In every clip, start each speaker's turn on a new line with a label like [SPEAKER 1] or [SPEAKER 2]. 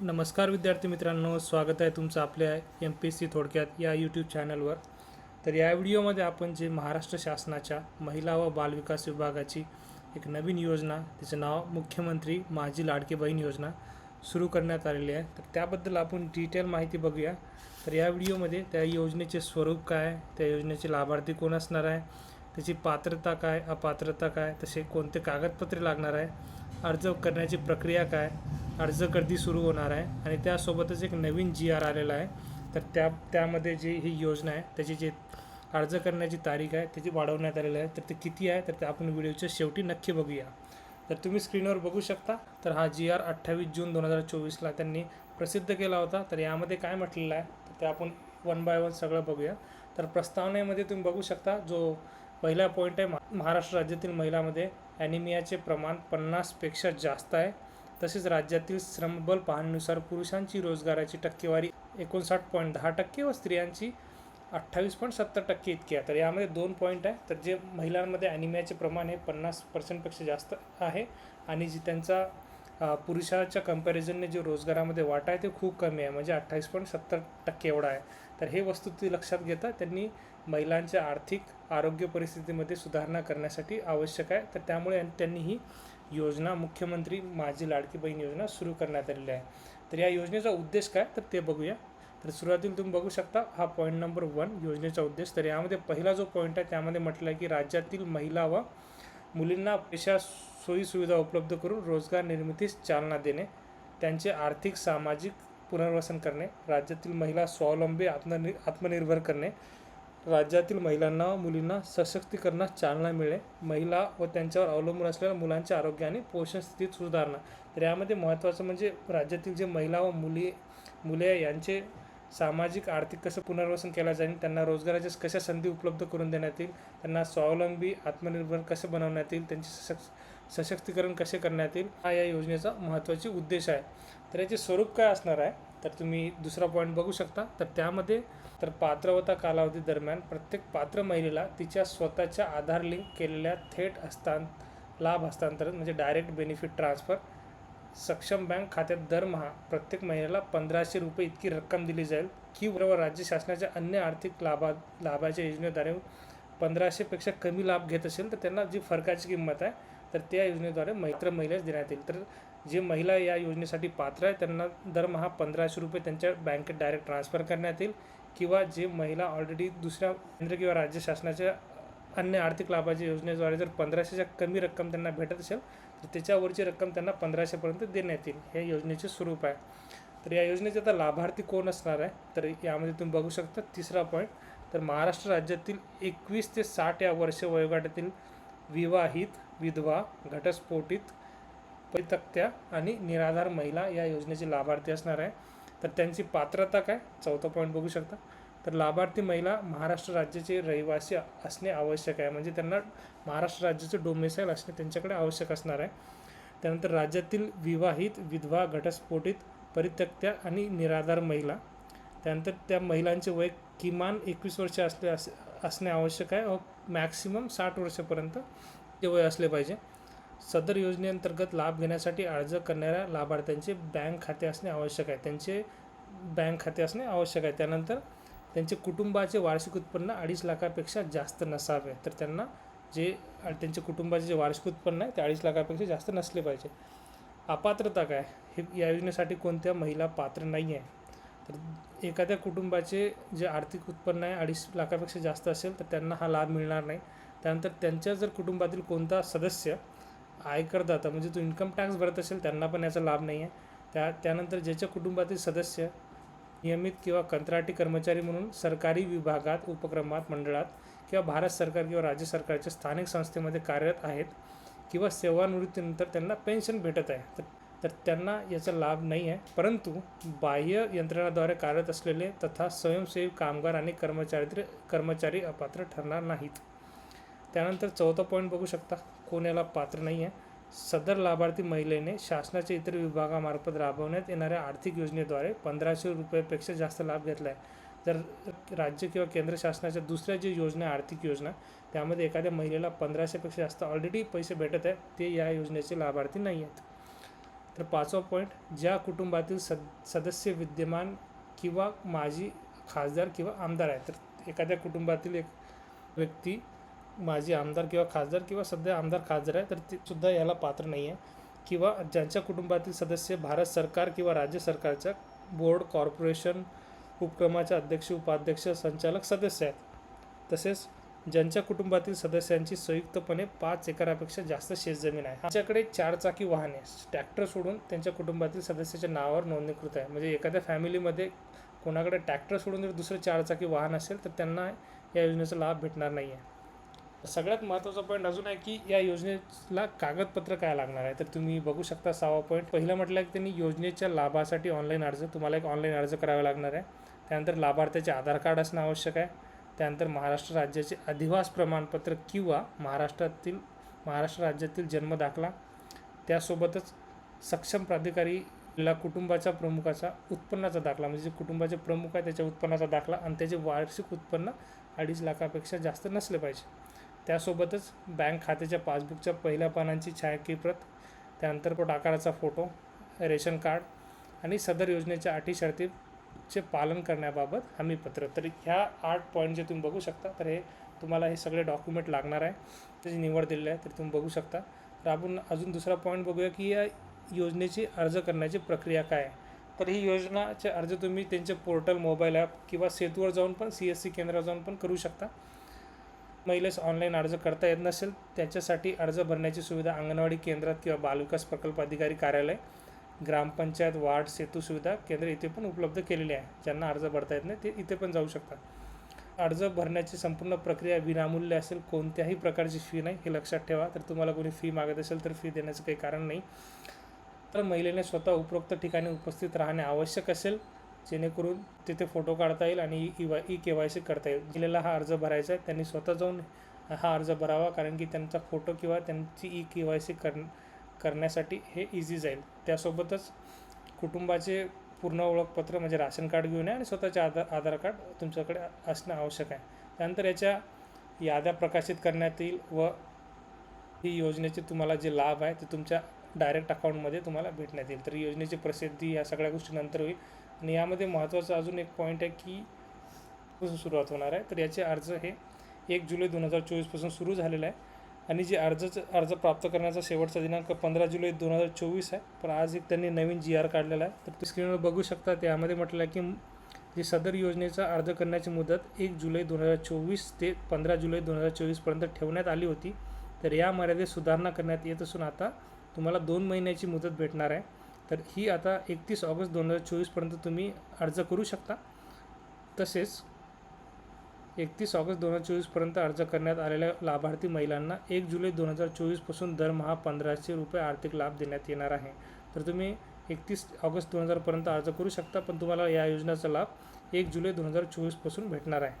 [SPEAKER 1] नमस्कार विद्यार्थी मित्रांनो स्वागत आहे तुमचं आपल्या एम पी एस सी थोडक्यात या यूट्यूब चॅनलवर तर या व्हिडिओमध्ये आपण जे महाराष्ट्र शासनाच्या महिला व बालविकास विभागाची एक नवीन योजना तिचं नाव मुख्यमंत्री माझी लाडकी बहीण योजना सुरू करण्यात आलेली आहे. तर त्याबद्दल आपण डिटेल माहिती बघूया. तर या व्हिडिओमध्ये त्या योजनेचे स्वरूप काय आहे, त्या योजनेचे लाभार्थी कोण असणार आहे त्याची पात्रता काय अपात्रता काय तसे कोणते कागदपत्रे लागणार आहे अर्ज करण्याची प्रक्रिया काय अर्ज गर्दी सुरू होणार आहे आणि त्यासोबतच एक नवीन जी आर आलेला आहे. तर त्या त्यामध्ये जी ही योजना आहे त्याची जे अर्ज करण्याची तारीख आहे त्याची वाढवण्यात आलेली आहे. तर ते किती आहे तर ते आपण व्हिडिओच्या शेवटी नक्की बघूया. तर तुम्ही स्क्रीनवर बघू शकता तर हा जी आर अठ्ठावीस जून दोन हजार चोवीसला त्यांनी प्रसिद्ध केला होता. तर यामध्ये काय म्हटलेलं आहे तर ते आपण वन बाय वन सगळं बघूया. तर प्रस्तावनेमध्ये तुम्ही बघू शकता जो पहिला पॉईंट आहे महा- महाराष्ट्र राज्यातील महिलामध्ये ॲनिमियाचे प्रमाण पन्नासपेक्षा जास्त आहे. तसेच राज्यातील श्रमबल पाहणीनुसार पुरुषांची रोजगाराची टक्केवारी एकोणसाठ पॉईंट दहा टक्के व स्त्रियांची अठ्ठावीस पॉईंट सत्तर टक्के इतकी आहे. तर यामध्ये दोन पॉईंट आहे. तर जे महिलांमध्ये ॲनिमियाचे प्रमाण हे पन्नास पर्सेंटपेक्षा जास्त आहे आणि जी त्यांचा पुरुषाच्या कम्पॅरिझनने जे रोजगारामध्ये वाटा आहे ते खूप कमी आहे. म्हणजे अठ्ठावीस पॉईंट सत्तर टक्के एवढा आहे. तर हे वस्तू ती लक्षात घेता त्यांनी महिलांच्या आर्थिक आरोग्य परिस्थितीमध्ये सुधारणा करण्यासाठी आवश्यक आहे. तर त्यामुळे त्यांनी ही योजना मुख्यमंत्री माझी लाडकी बहीण योजना सुरू करण्यात आलेली आहे. तर या योजनेचा उद्देश काय? तर ते बघूया. तर सुरुवातीला तुम्ही बघू शकता हा पॉईंट नंबर वन योजनेचा उद्देश. तर यामध्ये पहिला जो पॉईंट आहे त्यामध्ये म्हटलं आहे की राज्यातील महिला व मुलींना पेशा सोयीसुविधा उपलब्ध करून रोजगार निर्मितीस चालना देणे त्यांचे आर्थिक सामाजिक पुनर्वसन करणे राज्यातील महिला स्वावलंबी आत्मनि आत्मनिर्भर करणे राज्यातील महिलांना व मुलींना सशक्तीकरणास चालना मिळणे महिला व त्यांच्यावर अवलंबून असलेल्या मुलांच्या आरोग्य आणि पोषण स्थितीत सुधारणा. तर यामध्ये महत्त्वाचं म्हणजे राज्यातील जे महिला व मुली मुले यांचे सामाजिक आर्थिक कसं पुनर्वसन केलं जाईल त्यांना रोजगाराच्या कशा संधी उपलब्ध करून देण्यात येईल त्यांना स्वावलंबी आत्मनिर्भर कसं बनवण्यात येईल त्यांचे सशक्त सशक्तीकरण कसे करण्यात येईल हा या योजनेचा महत्त्वाची उद्देश आहे. तर याचे स्वरूप काय असणार आहे? तर तुम्ही दुसरा पॉईंट बघू शकता. तर त्यामध्ये तर पात्रवता कालावधी दरम्यान प्रत्येक पात्र महिलेला तिच्या स्वतःच्या आधार लिंक केलेल्या थेट हस्तां लाभ हस्तांतरण म्हणजे डायरेक्ट बेनिफिट ट्रान्सफर सक्षम बँक खात्यात दरमहा प्रत्येक महिन्याला पंधराशे रुपये इतकी रक्कम दिली जाईल. किंवा राज्य शासनाच्या अन्य आर्थिक लाभा लाभाच्या योजनेद्वारे पंधराशेपेक्षा कमी लाभ घेत असेल तर त्यांना जी फरकाची किंमत आहे तर त्या योजनेद्वारे मैत्र महिलेस देण्यात येईल. तर जे महिला या योजनेसाठी पात्र आहे त्यांना दरमहा पंधराशे रुपये त्यांच्या बँकेत डायरेक्ट ट्रान्सफर करण्यात येईल किंवा जे महिला ऑलरेडी दुसऱ्या केंद्र किंवा राज्य शासनाच्या अन्य आर्थिक लाभाच्या योजनेद्वारे जर पंधराशेच्या कमी रक्कम त्यांना भेटत असेल तर त्याच्यावरची रक्कम त्यांना पंधराशेपर्यंत देण्यात येईल. हे योजनेचे स्वरूप आहे. तर या योजनेचे आता लाभार्थी कोण असणार आहे? तर यामध्ये तुम्ही बघू शकता तिसरा पॉईंट तर महाराष्ट्र राज्यातील एकवीस ते साठ या वर्ष वयोगटातील विवाहित विधवा घटस्फोटित परितक्त्या आणि निराधार महिला या योजनेचे लाभार्थी असणार आहे. तर त्यांची पात्रता काय? चौथा पॉईंट बघू शकता. तर लाभार्थी महिला महाराष्ट्र राज्याचे रहिवासी असणे आवश्यक आहे. म्हणजे त्यांना महाराष्ट्र राज्याचं डोमेसाईल असणे त्यांच्याकडे आवश्यक असणार आहे. त्यानंतर राज्यातील विवाहित विधवा घटस्फोटित परित्यक्त्या आणि निराधार महिला. त्यानंतर त्या महिलांचे वय किमान एकवीस वर्ष असले अस असणे आवश्यक आहे. व मॅक्सिमम साठ वर्षापर्यंत ते वय असले पाहिजे. सदर योजनेअंतर्गत लाभ घेण्यासाठी अर्ज करणाऱ्या लाभार्थ्यांचे बँक खाते असणे आवश्यक आहे. त्यांचे बँक खाते असणे आवश्यक आहे. त्यानंतर त्यांचे कुटुंबाचे वार्षिक उत्पन्न अडीच लाखापेक्षा जास्त नसावे. तर त्यांना जे त्यांचे कुटुंबाचे जे वार्षिक उत्पन्न आहे ते अडीच लाखापेक्षा जास्त नसले पाहिजे. अपात्रता काय? हे या योजनेसाठी कोणत्या महिला पात्र नाही आहे तर एखाद्या कुटुंबाचे जे आर्थिक उत्पन्न आहे अडीच लाखापेक्षा जास्त असेल तर त्यांना हा लाभ मिळणार नाही. त्यानंतर त्यांच्या जर कुटुंबातील कोणता सदस्य आयकरदाता म्हणजे तो इन्कम टॅक्स भरत असेल त्यांना पण याचा लाभ नाही आहे त्या त्यानंतर ज्याच्या कुटुंबातील सदस्य नियमित किंवा कंत्राटी कर्मचारी म्हणून सरकारी विभागात उपक्रमात मंडळात किंवा भारत सरकार किंवा राज्य सरकारच्या स्थानिक संस्थेमध्ये कार्यरत आहेत किंवा सेवानिवृत्तीनंतर त्यांना पेन्शन भेटत आहे तर तर त्यांना याचा लाभ नाही आहे परंतु बाह्य यंत्रणाद्वारे कार्यरत असलेले तथा स्वयंसेवी कामगार आणि कर्मचारी कर्मचारी अपात्र ठरणार नाहीत. त्यानंतर चौथा पॉईंट बघू शकता. कोणाला पात्र नाही आहे सदर लाभार्थी महिलेने शासनाच्या इतर विभागामार्फत राबवण्यात येणाऱ्या आर्थिक योजनेद्वारे पंधराशे रुपयापेक्षा जास्त लाभ घेतला आहे जर राज्य किंवा केंद्र शासनाच्या दुसऱ्या जी योजना आर्थिक योजना त्यामध्ये एखाद्या महिलेला पंधराशेपेक्षा जास्त ऑलरेडी पैसे भेटत आहे ते या योजनेचे लाभार्थी नाही आहेत तर पाचवा पॉईंट ज्या कुटुंबातील सद सदस्य विद्यमान किंवा माजी खासदार किंवा आमदार आहे तर एखाद्या कुटुंबातील एक व्यक्ती माजी आमदार किंवा खासदार किंवा सध्या आमदार खासदार आहे तर ते सुद्धा याला पात्र नाही आहे किंवा ज्यांच्या कुटुंबातील सदस्य भारत सरकार किंवा राज्य सरकारच्या बोर्ड कॉर्पोरेशन उपक्रमाचे अध्यक्ष उपाध्यक्ष संचालक सदस्य आहेत. तसेच ज्यांच्या कुटुंबातील सदस्यांची संयुक्तपणे पाच एकरापेक्षा जास्त शेतजमीन आहे. त्यांच्याकडे चारचाकी वाहने ट्रॅक्टर सोडून त्यांच्या कुटुंबातील सदस्याच्या नावावर नोंदणीकृत आहे. म्हणजे एखाद्या फॅमिलीमध्ये कोणाकडे ट्रॅक्टर सोडून जर दुसरं चारचाकी वाहन असेल तर त्यांना या योजनेचा लाभ भेटणार नाही आहे. सगळ्यात महत्त्वाचा पॉईंट अजून आहे की या योजनेला कागदपत्र काय लागणार आहे? तर तुम्ही बघू शकता सहावा पॉईंट पहिलं म्हटलं की त्यांनी योजनेच्या लाभासाठी ऑनलाईन अर्ज तुम्हाला एक ऑनलाईन अर्ज करावा लागणार आहे. त्यानंतर लाभार्थ्याचे आधार कार्ड असणं आवश्यक आहे. त्यानंतर महाराष्ट्र राज्याचे अधिवास प्रमाणपत्र किंवा महाराष्ट्रातील महाराष्ट्र राज्यातील जन्मदाखला त्यासोबतच सक्षम प्राधिकारीला कुटुंबाच्या प्रमुखाचा उत्पन्नाचा दाखला म्हणजे जे कुटुंबाचे प्रमुख आहे त्याच्या उत्पन्नाचा दाखला आणि त्याचे वार्षिक उत्पन्न अडीच लाखापेक्षा जास्त नसले पाहिजे. त्यासोबतच बँक खात्याच्या पासबुकच्या पहिल्या पानांची छायाकी प्रत त्यानंतर पोट आकाराचा फोटो रेशन कार्ड आणि सदर योजनेच्या अटी चे पालन करण्याबाबत हमीपत्र तर ह्या आठ पॉईंट जे तुम्ही बघू शकता तर हे तुम्हाला हे सगळे डॉक्युमेंट लागणार आहे. त्याची निवड दिलेली आहे तर तुम्ही बघू शकता. तर आपण अजून दुसरा पॉईंट बघूया की या योजनेची अर्ज करण्याची प्रक्रिया काय आहे. तर ही योजनाचे अर्ज तुम्ही त्यांचे पोर्टल मोबाईल ॲप किंवा सेतूवर जाऊन पण सी एस सी केंद्रावर जाऊन पण करू शकता. महिलेस ऑनलाईन अर्ज करता येत नसेल त्याच्यासाठी अर्ज भरण्याची सुविधा अंगणवाडी केंद्रात किंवा बालविकास प्रकल्प अधिकारी कार्यालय ग्रामपंचायत वार्ड सेतू सुविधा केंद्र इथे पण उपलब्ध केलेली आहे. ज्यांना अर्ज भरता येत नाही ते इथे पण जाऊ शकतात. अर्ज भरण्याची संपूर्ण प्रक्रिया विनामूल्य असेल कोणत्याही प्रकारची फी नाही हे लक्षात ठेवा. तर तुम्हाला कोणी फी मागत असेल तर फी देण्याचं काही कारण नाही. तर महिलेने स्वतः उपरोक्त ठिकाणी उपस्थित राहणे आवश्यक असेल जेणेकरून तिथे फोटो काढता येईल आणि E Y E K Y C करता येईल. जिल्ह्याला हा अर्ज भरायचा आहे त्यांनी स्वतः जाऊन हा अर्ज भरावा कारण की त्यांचा फोटो किंवा त्यांची ई के वाय सी कर करण्यासाठी हे इझी जाईल. त्यासोबतच कुटुंबाचे पूर्ण ओळखपत्र म्हणजे राशन कार्ड घेऊन या आणि स्वतःचे आधार आधार कार्ड तुमच्याकडे असणं आवश्यक आहे. त्यानंतर याच्या याद्या प्रकाशित करण्यात येईल व ही योजनेचे तुम्हाला जे लाभ आहे ते तुमच्या डायरेक्ट अकाउंटमध्ये तुम्हाला भेटण्यात येईल. तर योजनेची प्रसिद्धी या सगळ्या गोष्टी नंतर होईल. आणि यामध्ये महत्त्वाचं अजून एक पॉईंट आहे की सुरुवात होणार आहे. तर याचे अर्ज हे एक जुलै दोन हजार चोवीसपासून सुरू झालेलं आहे. आणि जे अर्जचं अर्ज प्राप्त करण्याचा शेवटचा दिनांक पंधरा जुलै दोन हजार चोवीस आहे पण आज एक त्यांनी नवीन जी आर काढलेला आहे. तर तुम्ही स्क्रीनवर बघू शकता त्यामध्ये म्हटलं आहे की जे सदर योजनेचा अर्ज करण्याची मुदत एक जुलै दोन हजार चोवीस ते पंधरा जुलै दोन हजार चोवीसपर्यंत ठेवण्यात आली होती. तर या मर्यादेत सुधारणा करण्यात येत असून आता तुम्हाला दोन महिन्याची मुदत भेटणार आहे. तर ही आता एकतीस ऑगस्ट दोन हजार चोवीसपर्यंत तुम्ही अर्ज करू शकता. तसेच एकतीस ऑगस्ट दोन हजार चोवीसपर्यंत अर्ज करण्यात आलेल्या लाभार्थी महिलांना एक जुलै दोन हजार चोवीसपासून दरमहा पंधराशे रुपये आर्थिक लाभ देण्यात येणार आहे. तर तुम्ही एकतीस ऑगस्ट दोन हजारपर्यंत अर्ज करू शकता पण तुम्हाला या योजनेचा लाभ एक जुलै दोन हजार चोवीसपासून भेटणार आहे.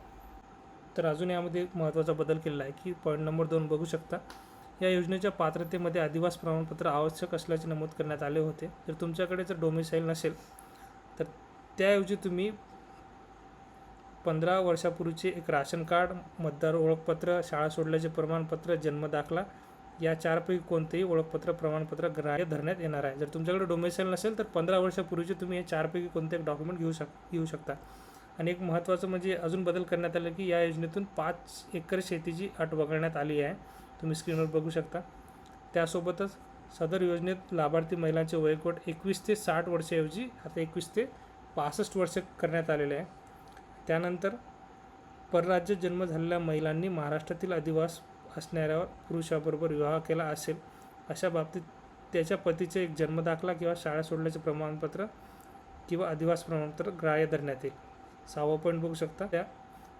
[SPEAKER 1] तर अजून यामध्ये एक महत्त्वाचा बदल केलेला आहे की पॉईंट नंबर दोन बघू शकता. या योजनेच्या पात्रतेमध्ये आदिवास प्रमाणपत्र आवश्यक असल्याचे नमूद करण्यात आले होते. जर तुमच्याकडे जर डोमिसाईल नसेल तर त्याऐवजी तुम्ही पंधरा वर्षापूर्वीचे एक राशन कार्ड मतदार ओळखपत्र शाळा सोडल्याचे प्रमाणपत्र जन्मदाखला या चारपैकी कोणतेही ओळखपत्र प्रमाणपत्र ग्राह्य धरण्यात येणार आहे. जर तुमच्याकडे डोमेसाईल नसेल तर पंधरा वर्षापूर्वीचे तुम्ही या चारपैकी कोणते एक डॉक्युमेंट घेऊ शक घेऊ शकता. आणि एक महत्त्वाचं म्हणजे अजून बदल करण्यात आलं की या योजनेतून पाच एकर शेतीची अट वगळण्यात आली आहे. तुम्ही स्क्रीनवर बघू शकता. त्यासोबतच सदर योजनेत लाभार्थी महिलांचे वयोगट एकवीस ते साठ वर्षाऐवजी आता एकवीस ते पासष्ट वर्ष करण्यात आलेले आहे. त्यानंतर परराज्य जन्म झालेल्या महिलांनी महाराष्ट्रातील अधिवास असणाऱ्या पुरुषाबरोबर विवाह केला असेल अशा बाबतीत त्याच्या पतीचे एक जन्मदाखला किंवा शाळा सोडल्याचे प्रमाणपत्र किंवा अधिवास प्रमाणपत्र ग्राह्य धरण्यात येईल. सहावा पॉईंट बघू शकता. त्या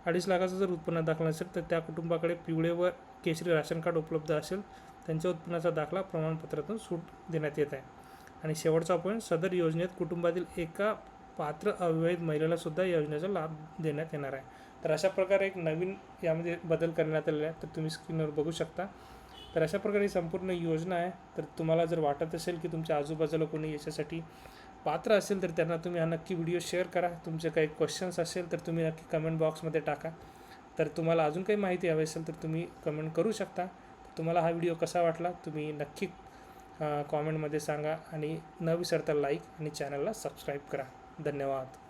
[SPEAKER 1] अडीच लाखाचं जर उत्पन्न दाखला असेल तर त्या कुटुंबाकडे पिवळे व केशरी राशन कार्ड उपलब्ध असेल. त्यांच्या उत्पन्नाचा दाखला प्रमाणपत्रातून सूट देण्यात येत आहे. आणि शेवटचा पॉईंट सदर योजनेत कुटुंबातील एका पात्र अविवाहित महिलेला सुद्धा या योजनेचा लाभ देण्यात येणार आहे. तर अशा प्रकारे एक नवीन यामध्ये बदल करण्यात आलेला आहे तर तुम्ही स्क्रीनवर बघू शकता. तर अशा प्रकारे ही संपूर्ण योजना आहे. तर तुम्हाला जर वाटत असेल की तुमच्या आजूबाजूला कोणी याच्यासाठी पात्र असेल तर त्यांना तुम्ही हा नक्की व्हिडिओ शेअर करा. तुमचे काही क्वेश्चन्स असेल तर तुम्ही नक्की कमेंट बॉक्समध्ये टाका. तर तुम्हाला अजून काही माहिती हवी असेल तर तुम्ही कमेंट करू शकता. तुम्हाला हा व्हिडिओ कसा वाटला तुम्ही नक्की कॉमेंटमध्ये सांगा आणि न विसरता लाईक आणि चॅनलला सबस्क्राईब करा. धन्यवाद.